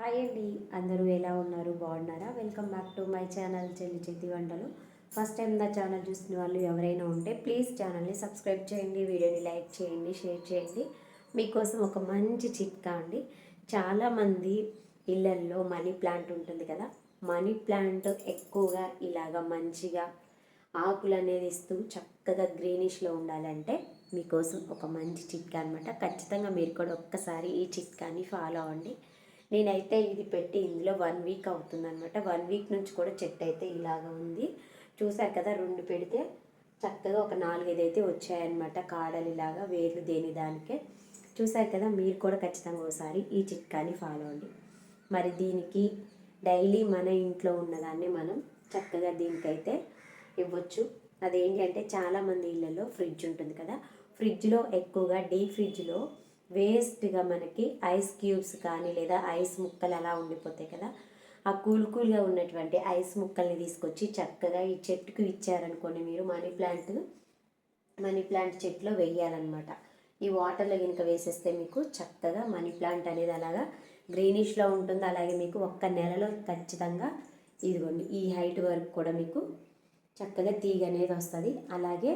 Hi అండి. అందరూ ఎలా ఉన్నారు? బాగున్నారా? Welcome back to my channel చెల్లి చేతి వంటలు ఫస్ట్ టైం నా ఛానల్ చూసిన వాళ్ళు ఎవరైనా ఉంటే ప్లీజ్ ఛానల్ని సబ్స్క్రైబ్ చేయండి వీడియోని లైక్ చేయండి షేర్ చేయండి. మీకోసం ఒక మంచి చిట్కా అండి. చాలామంది ఇళ్ళల్లో మనీ ప్లాంట్ ఉంటుంది కదా మనీ ప్లాంట్ ఎక్కువగా ఇలాగ మంచిగా ఆకులు అనేది ఇస్తూ చక్కగా గ్రీనిష్లో ఉండాలంటే మీకోసం ఒక మంచి చిట్కా అనమాట ఖచ్చితంగా మీరు కూడా ఒక్కసారి ఈ చిట్కాని ఫాలో అవ్వండి. నేనైతే ఇది పెట్టి ఇందులో వన్ వీక్ అవుతుందనమాట వన్ వీక్ నుంచి కూడా చెట్టు అయితే ఇలాగ ఉంది. చూసారు కదా రెండు పెడితే చక్కగా ఒక నాలుగైదు అయితే వచ్చాయన్నమాట. కాడలు ఇలాగా వేర్లు దేని దానికే. చూసారు కదా మీరు కూడా ఖచ్చితంగా ఒకసారి ఈ చిట్కాని ఫాలో అండి మరి దీనికి డైలీ మన ఇంట్లో ఉన్నదాన్ని మనం చక్కగా దీనికైతే ఇవ్వచ్చు. అదేంటి అంటే చాలామంది ఇళ్ళల్లో ఫ్రిడ్జ్ ఉంటుంది కదా. ఫ్రిడ్జ్లో ఎక్కువగా డీప్ ఫ్రిడ్జ్లో వేస్ట్గా మనకి ఐస్ క్యూబ్స్ కానీ లేదా ఐస్ ముక్కలు అలా ఉండిపోతాయి కదా. ఆ కూల్ కూల్గా ఉన్నటువంటి ఐస్ ముక్కల్ని తీసుకొచ్చి చక్కగా ఈ చెట్టుకు ఇచ్చారనుకోండి మీరు మనీ ప్లాంట్. మనీ ప్లాంట్ చెట్లో వేయాలన్నమాట. ఈ వాటర్లో కనుక వేసేస్తే మీకు చక్కగా మనీ ప్లాంట్ అనేది అలాగా గ్రీనిష్లో ఉంటుంది. అలాగే మీకు ఒక్క నెలలో ఖచ్చితంగా ఇదిగోండి ఈ హైట్ వరకు కూడా మీకు చక్కగా తీగ అనేది వస్తుంది. అలాగే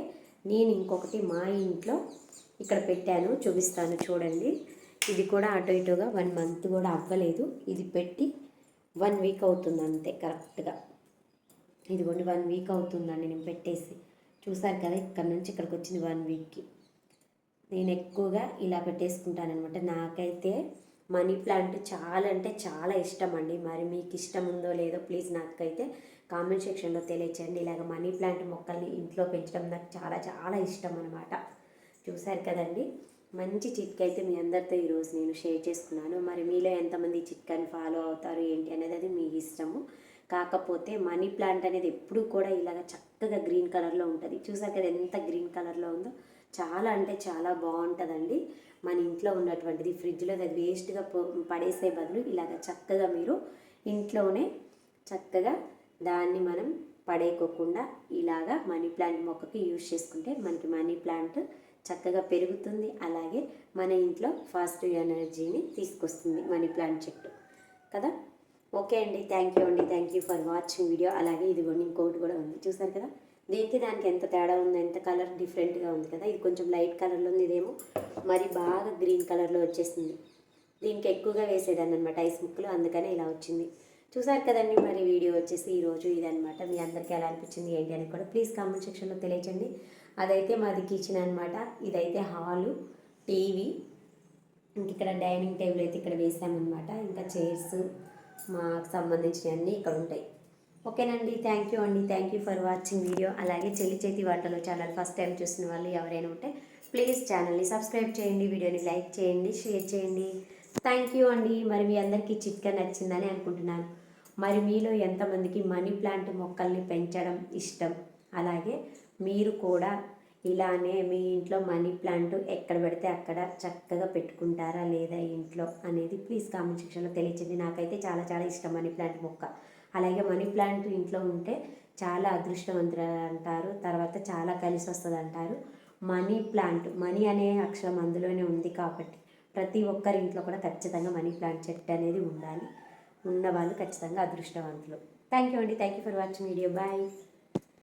నేను ఇంకొకటి మా ఇంట్లో ఇక్కడ పెట్టాను చూపిస్తాను చూడండి. ఇది కూడా అటు ఇటుగా వన్ మంత్ కూడా అవ్వలేదు. ఇది పెట్టి వన్ వీక్ అవుతుంది అంతే కరెక్ట్గా. ఇదిగోండి వన్ వీక్ అవుతుందండి నేను పెట్టేసి. చూసారు కదా ఇక్కడ నుంచి ఇక్కడికి వచ్చింది వన్ వీక్కి. నేను ఎక్కువగా ఇలా పెట్టేసుకుంటానమాట నాకైతే మనీ ప్లాంట్ చాలా అంటే చాలా ఇష్టం అండి. మరి మీకు ఇష్టం ఉందో లేదో ప్లీజ్ నాకైతే కామెంట్ సెక్షన్లో తెలియచేయండి. ఇలాగ మనీ ప్లాంట్ మొక్కల్ని ఇంట్లో పెంచడం నాకు చాలా చాలా ఇష్టం అనమాట చూశారు కదండి. మంచి చిట్కా అయితే మీ అందరితో ఈరోజు నేను షేర్ చేసుకున్నాను. మరి మీలో ఎంతమంది చిట్కాని ఫాలో అవుతారు ఏంటి అనేది అది మీ ఇష్టము. కాకపోతే మనీ ప్లాంట్ అనేది ఎప్పుడు కూడా ఇలాగ చక్కగా గ్రీన్ కలర్లో ఉంటుంది. చూసారు కదా ఎంత గ్రీన్ కలర్లో ఉందో. చాలా అంటే చాలా బాగుంటుందండి. మన ఇంట్లో ఉన్నటువంటిది ఫ్రిడ్జ్లో అది వేస్ట్గా పడేసే బదులు ఇలాగ చక్కగా మీరు ఇంట్లోనే చక్కగా దాన్ని మనం పడేయకోకుండా ఇలాగా మనీ ప్లాంట్ మొక్కకి యూజ్ చేసుకుంటే మనకి మనీ ప్లాంట్ చక్కగా పెరుగుతుంది. అలాగే మన ఇంట్లో ఫాస్ట్ ఎనర్జీని తీసుకొస్తుంది మనీ ప్లాంట్ చెట్టు. కదా? ఓకే అండి. థ్యాంక్ యూ అండి. Thank you for watching video. అలాగే ఇదిగోండి ఇంకోటి కూడా ఉంది. చూసారు కదా? దీనికి దానికి ఎంత తేడా ఉంది ఎంత కలర్ డిఫరెంట్గా ఉంది కదా? ఇది కొంచెం లైట్ కలర్లో ఉంది ఇదేమో. మరి బాగా గ్రీన్ కలర్లో వచ్చేసింది. దీనికి ఎక్కువగా వేసేదాన్ని అనమాట ఐస్ ముక్కలు. అందుకనే ఇలా వచ్చింది. చూసారు కదండి మరి వీడియో వచ్చేసి ఈరోజు ఇదనమాట మీ అందరికీ ఎలా అనిపించింది ఏంటి అని కూడా ప్లీజ్ కామెంట్ సెక్షన్లో తెలియచండి అదైతే మాది కిచెన్ అనమాట ఇదైతే హాలు టీవీ ఇంక ఇక్కడ డైనింగ్ టేబుల్ అయితే ఇక్కడ వేసామన్నమాట. ఇంకా చైర్స్ మాకు సంబంధించినవన్నీ ఇక్కడ ఉంటాయి. ఓకేనండి థ్యాంక్ యూ అండి. Thank you for watching video అలాగే చెల్లి చేతి వంటలు ఛానల్ ఫస్ట్ టైం చూసిన వాళ్ళు ఎవరైనా ఉంటే ప్లీజ్ ఛానల్ని సబ్స్క్రైబ్ చేయండి. వీడియోని లైక్ చేయండి షేర్ చేయండి. థ్యాంక్ యూ అండి. మరి మీ అందరికీ చిట్కా నచ్చిందని అనుకుంటున్నాను. మరి మీలో ఎంతమందికి మనీ ప్లాంట్ మొక్కల్ని పెంచడం ఇష్టం? అలాగే మీరు కూడా ఇలానే మీ ఇంట్లో మనీ ప్లాంట్ ఎక్కడ పెడితే అక్కడ చక్కగా పెట్టుకుంటారా లేదా ఇంట్లో అనేది ప్లీజ్ కామెంట్ సెక్షన్లో తెలియచింది నాకైతే చాలా చాలా ఇష్టం మనీ ప్లాంట్ మొక్క. అలాగే మనీ ప్లాంట్ ఇంట్లో ఉంటే చాలా అదృష్టవంతులు అంటారు తర్వాత చాలా కలిసి వస్తుంది అంటారు మనీ ప్లాంట్ మనీ అనే అక్షరం అందులోనే ఉంది కాబట్టి ప్రతి ఒక్కరి ఇంట్లో కూడా ఖచ్చితంగా మనీ ప్లాంట్ చెట్టు అనేది ఉండాలి. ఉన్నవాళ్ళు ఖచ్చితంగా అదృష్టవంతులు. థ్యాంక్ యూ అండి. Thank you for watching video bye